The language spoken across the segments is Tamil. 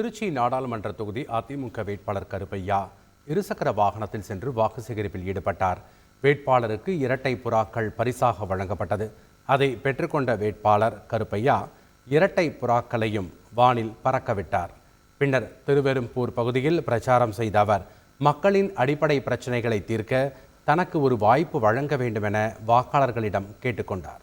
திருச்சி நாடாளுமன்ற தொகுதி அதிமுக வேட்பாளர் கருப்பையா இருசக்கர வாகனத்தில் சென்று வாக்கு சேகரிப்பில் ஈடுபட்டார். வேட்பாளருக்கு இரட்டை புறாக்கள் பரிசாக வழங்கப்பட்டது. அதை பெற்றுக்கொண்ட வேட்பாளர் கருப்பையா இரட்டை புறாக்களையும் வானில் பறக்கவிட்டார். பின்னர் திருவெரும்பூர் பகுதியில் பிரச்சாரம் செய்த அவர் மக்களின் அடிப்படை பிரச்சனைகளை தீர்க்க தனக்கு ஒரு வாய்ப்பு வழங்க வேண்டும் என வாக்காளர்களிடம் கேட்டுக்கொண்டார்.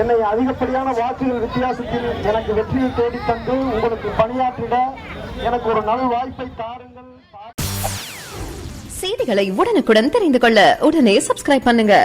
என்னை அதிகப்படியான வாக்குகள் வித்தியாசத்தில் எனக்கு வெற்றியை தேடி தந்து உங்களுக்கு பணியாற்றிட எனக்கு ஒரு நல் வாய்ப்பை தாருங்கள். செய்திகளை உடனுக்குடன் தெரிந்து கொள்ள உடனே சப்ஸ்கிரைப் பண்ணுங்க.